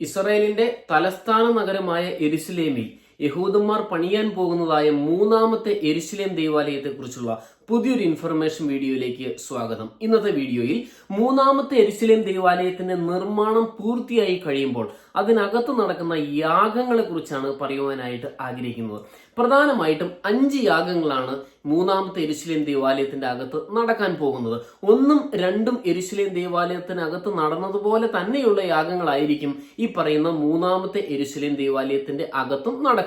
ഇസ്രായേലിന്റെ തലസ്ഥാന നഗരമായ എരുസലേമിൽ യഹൂദന്മാർ പണിയാൻ പോകുന്നതായ മൂന്നാമത്തെ എരുസലേം ദേവാലയത്തെക്കുറിച്ചുള്ള പുതിയൊരു ഇൻഫർമേഷൻ വീഡിയോയിലേക്ക് സ്വാഗതം. ഇന്നത്തെ വീഡിയോയിൽ മൂന്നാമത്തെ എരിശിലേം ദേവാലയത്തിന്റെ നിർമ്മാണം പൂർത്തിയായി കഴിയുമ്പോൾ അതിനകത്ത് നടക്കുന്ന യാഗങ്ങളെ കുറിച്ചാണ് പറയുവാനായിട്ട് ആഗ്രഹിക്കുന്നത്. പ്രധാനമായിട്ടും അഞ്ച് യാഗങ്ങളാണ് മൂന്നാമത്തെ എരിശിലേം ദേവാലയത്തിന്റെ അകത്ത് നടക്കാൻ പോകുന്നത്. ഒന്നും രണ്ടും എരിശിലേം ദേവാലയത്തിനകത്ത് നടന്നതുപോലെ തന്നെയുള്ള യാഗങ്ങളായിരിക്കും ഈ പറയുന്ന മൂന്നാമത്തെ എരിശിലേം ദേവാലയത്തിന്റെ അകത്തും നടക്കുന്നത്.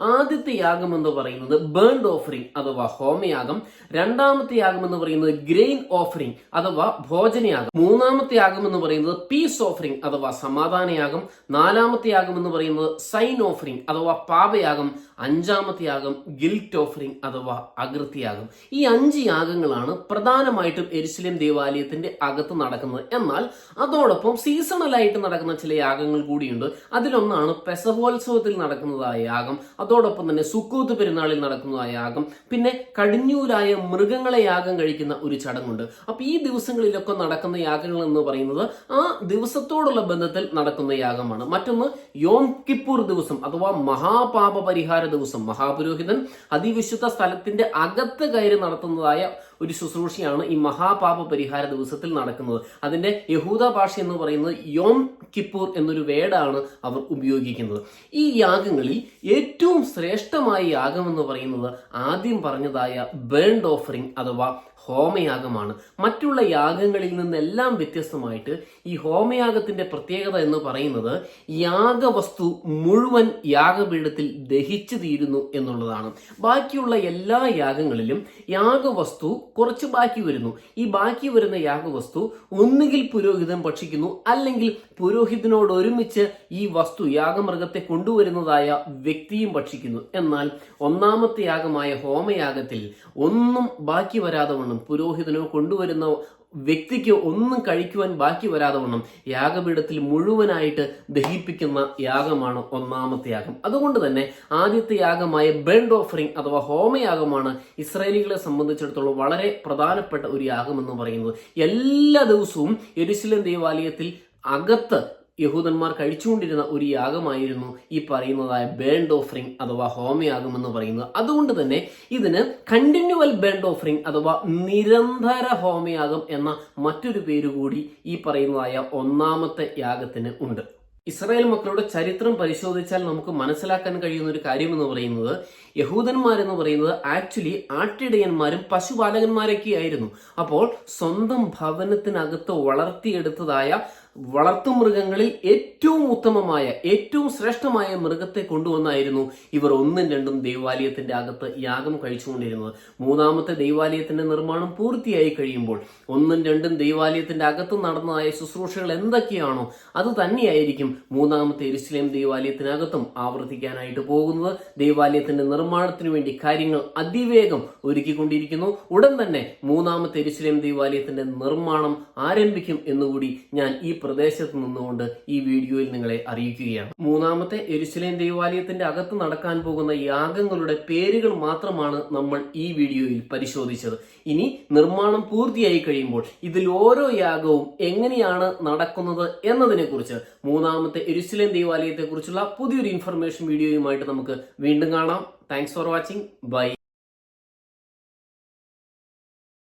ആദ്യത്തെ യാഗം എന്ന് പറയുന്നത് ബേൺഡ് ഓഫറിംഗ് അഥവാ ഹോമയാഗം. രണ്ടാമത്തെ യാഗം എന്ന് പറയുന്നത് ഗ്രെയിൻ ഓഫറിംഗ് അഥവാ ഭോജനയാഗം. മൂന്നാമത്തെ യാഗം എന്ന് പറയുന്നത് പീസ് ഓഫറിംഗ് അഥവാ സമാധാനയാഗം. നാലാമത്തെ യാഗം എന്ന് പറയുന്നത് സൈൻ ഓഫറിംഗ് അഥവാ പാപയാഗം. അഞ്ചാമത്തെ യാഗം ഗിൽറ്റ് ഓഫറിംഗ് അഥവാ അകൃത്യയാഗം. ഈ അഞ്ച് യാഗങ്ങളാണ് പ്രധാനമായിട്ടും എരുസലേം ദേവാലയത്തിന്റെ അകത്ത് നടക്കുന്നത്. എന്നാൽ അതോടൊപ്പം സീസണലായിട്ട് നടക്കുന്ന ചില യാഗങ്ങൾ കൂടിയുണ്ട്. അതിലൊന്നാണ് പെസഹോത്സവത്തിൽ നടക്കുന്നതായ യാഗം അതോടൊപ്പം തന്നെ സുക്കൂത്ത് പെരുന്നാളിൽ നടക്കുന്ന യാഗം പിന്നെ കടിഞ്ഞൂരായ മൃഗങ്ങളെ യാഗം കഴിക്കുന്ന ഒരു ചടങ്ങുണ്ട്. അപ്പൊ ഈ ദിവസങ്ങളിലൊക്കെ നടക്കുന്ന യാഗങ്ങൾ എന്ന് പറയുന്നത് ആ ദിവസത്തോടുള്ള ബന്ധത്തിൽ നടക്കുന്ന യാഗമാണ്. മറ്റൊന്ന് യോം കിപ്പൂർ ദിവസം അഥവാ മഹാപാപ പരിഹാര ദിവസം മഹാപുരോഹിതൻ അതിവിശുദ്ധ സ്ഥലത്തിന്റെ അകത്ത് കയറി നടത്തുന്നതായ ഒരു ശുശ്രൂഷയാണ് ഈ മഹാപാപ പരിഹാര ദിവസത്തിൽ നടക്കുന്നത്. അതിന്റെ യഹൂദ ഭാഷ എന്ന് പറയുന്നത് യോം കിപ്പൂർ എന്നൊരു വേഡാണ് അവർ ഉപയോഗിക്കുന്നത്. ഈ യാഗങ്ങളിൽ ഏറ്റവും ശ്രേഷ്ഠമായ യാഗം എന്ന് പറയുന്നത് ആദ്യം പറഞ്ഞതായ ബേൺഡ് ഓഫറിംഗ് അഥവാ ഹോമയാഗമാണ്. മറ്റുള്ള യാഗങ്ങളിൽ നിന്നെല്ലാം വ്യത്യസ്തമായിട്ട് ഈ ഹോമയാഗത്തിന്റെ പ്രത്യേകത എന്ന് പറയുന്നത് യാഗവസ്തു മുഴുവൻ യാഗപീഠത്തിൽ ദഹിച്ചു തീരുന്നു എന്നുള്ളതാണ്. ബാക്കിയുള്ള എല്ലാ യാഗങ്ങളിലും യാഗവസ്തു കുറച്ച് ബാക്കി വരുന്നു. ഈ ബാക്കി വരുന്ന യാഗവസ്തു ഒന്നുകിൽ പുരോഹിതൻ ഭക്ഷിക്കുന്നു അല്ലെങ്കിൽ പുരോഹിതനോട് ഒരുമിച്ച് ഈ വസ്തു യാഗമൃഗത്തെ കൊണ്ടുവരുന്നതായ വ്യക്തിയും ഭക്ഷിക്കുന്നു. എന്നാൽ ഒന്നാമത്തെ യാഗമായ ഹോമയാഗത്തിൽ ഒന്നും ബാക്കി വരാതെ വണ്ണം പുരോഹിതനോ കൊണ്ടുവരുന്ന വ്യക്തിക്ക് ഒന്നും കഴിക്കുവാൻ ബാക്കി വരാതെ വണ്ണം യാഗപീഠത്തിൽ മുഴുവനായിട്ട് ദഹിപ്പിക്കുന്ന യാഗമാണ് ഒന്നാമത്തെ യാഗം. അതുകൊണ്ട് തന്നെ ആദ്യത്തെ യാഗമായ ബെൻഡ് ഓഫറിംഗ് അഥവാ ഹോമയാഗമാണ് ഇസ്രായേലികളെ സംബന്ധിച്ചിടത്തോളം വളരെ പ്രധാനപ്പെട്ട ഒരു യാഗം എന്ന് പറയുന്നത്. എല്ലാ ദിവസവും എരുസലേം ദേവാലയത്തിൽ അകത്ത് യഹൂദന്മാർ കഴിച്ചുകൊണ്ടിരുന്ന ഒരു യാഗമായിരുന്നു ഈ പറയുന്നതായ ബേൺഡ് ഓഫറിംഗ് അഥവാ ഹോമയാഗം എന്ന് പറയുന്നത്. അതുകൊണ്ട് തന്നെ ഇതിന് കണ്ടിന്യൂവൽ ബേൺഡ് ഓഫറിംഗ് അഥവാ നിരന്തര ഹോമയാഗം എന്ന മറ്റൊരു പേര് കൂടി ഈ പറയുന്നതായ ഒന്നാമത്തെ യാഗത്തിന് ഉണ്ട്. ഇസ്രായേൽ മക്കളുടെ ചരിത്രം പരിശോധിച്ചാൽ നമുക്ക് മനസ്സിലാക്കാൻ കഴിയുന്ന ഒരു കാര്യം എന്ന് പറയുന്നത് യഹൂദന്മാരെന്ന് പറയുന്നത് ആക്ച്വലി ആട്ടിടയന്മാരും പശുപാലകന്മാരൊക്കെ ആയിരുന്നു അപ്പോൾ സ്വന്തം ഭവനത്തിനകത്ത് വളർത്തിയെടുത്തതായ വളർത്തുമൃഗങ്ങളിൽ ഏറ്റവും ഉത്തമമായ ഏറ്റവും ശ്രേഷ്ഠമായ മൃഗത്തെ കൊണ്ടുവന്നായിരുന്നു ഇവർ ഒന്നും രണ്ടും ദൈവാലയത്തിന്റെ അകത്ത് യാഗം കഴിച്ചുകൊണ്ടിരുന്നത്. മൂന്നാമത്തെ ദൈവാലയത്തിന്റെ നിർമ്മാണം പൂർത്തിയായി കഴിയുമ്പോൾ ഒന്നും രണ്ടും ദൈവാലയത്തിന്റെ അകത്ത് നടന്നതായ ശുശ്രൂഷകൾ എന്തൊക്കെയാണോ അത് തന്നെയായിരിക്കും മൂന്നാമത്തെ എരുസലേം ദൈവാലയത്തിനകത്തും ആവർത്തിക്കാനായിട്ട് പോകുന്നത്. ദൈവാലയത്തിന്റെ നിർമ്മാണത്തിന് വേണ്ടി കാര്യങ്ങൾ അതിവേഗം ഒരുക്കിക്കൊണ്ടിരിക്കുന്നു. ഉടൻ തന്നെ മൂന്നാമത്തെ എരുസലേം ദൈവാലയത്തിന്റെ നിർമ്മാണം ആരംഭിക്കും എന്നുകൂടി ഞാൻ ഈ പ്രദേശത്ത് നിന്നുകൊണ്ട് ഈ വീഡിയോയിൽ നിങ്ങളെ അറിയിക്കുകയാണ്. മൂന്നാമത്തെ എരുസലേം ദേവാലയത്തിന്റെ അകത്ത് നടക്കാൻ പോകുന്ന യാഗങ്ങളുടെ പേരുകൾ മാത്രമാണ് നമ്മൾ ഈ വീഡിയോയിൽ പരിശോധിച്ചത്. ഇനി നിർമ്മാണം പൂർത്തിയായി കഴിയുമ്പോൾ ഇതിൽ ഓരോ യാഗവും എങ്ങനെയാണ് നടക്കുന്നത് എന്നതിനെ കുറിച്ച് മൂന്നാമത്തെ എരുസലേം ദേവാലയത്തെ കുറിച്ചുള്ള പുതിയൊരു ഇൻഫർമേഷൻ വീഡിയോയുമായിട്ട് നമുക്ക് വീണ്ടും കാണാം. Thanks for watching bye